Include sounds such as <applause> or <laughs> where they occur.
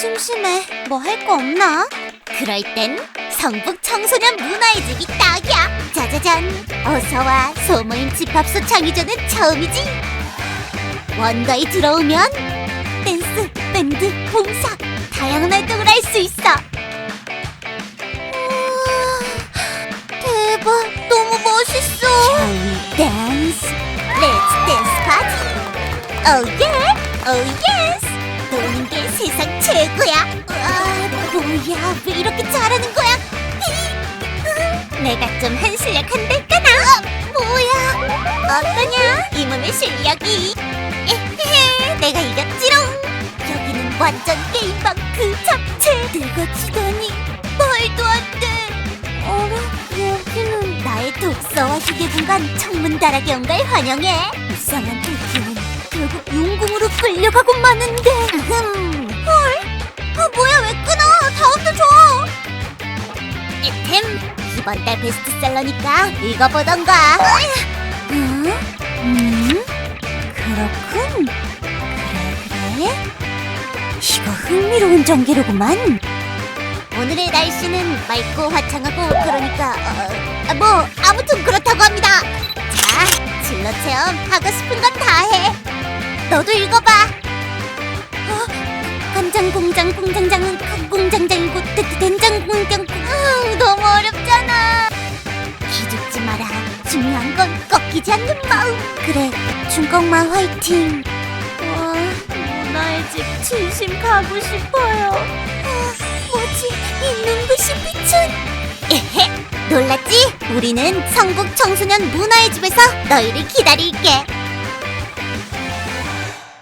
심심해. 뭐 할 거 없나? 그럴 땐 성북 청소년 문화의 집이 딱이야. 짜자잔. 어서와 소모임 집합소 창의전은 처음이지. 원가에 들어오면 댄스, 밴드, 봉사 다양한 활동을 할 수 있어. 우와, 대박, 너무 멋있어. Let's dance party. Oh yeah, oh yes. 노는 이렇게 잘하는 거야? <laughs> 내가 좀 한 실력 한달까나. 어, 뭐야? 어떠냐? 이 몸의 실력이. 에헤헤, <laughs> 내가 이겼지롱. 여기는 완전 게임방 그 자체. 내가 지다니 말도 안 돼. 어라, 여기는 나의 독서와 기계분간 청문다락에 온 걸 환영해. 이상한 도끼는 결국 용궁으로 끌려가고 마는 이번 달 베스트셀러니까 읽어보던가. 응? 음? 그렇군. 그래 그래. 이거 흥미로운 전개로구만. 오늘의 날씨는 맑고 화창하고 그러니까 어, 어, 뭐 아무튼 그렇다고 합니다. 자, 진로 체험 하고 싶은 건 다 해. 너도 읽어봐. 어, 간장 공장 공장장 않는 마음. 그래, 중꺾마 화이팅. 와, 문화의 집 진심 가고 싶어요. 아, 뭐지? 이 눈부신 빛은? 에헤, 놀랐지? 우리는 성북 청소년 문화의 집에서 너희를 기다릴게.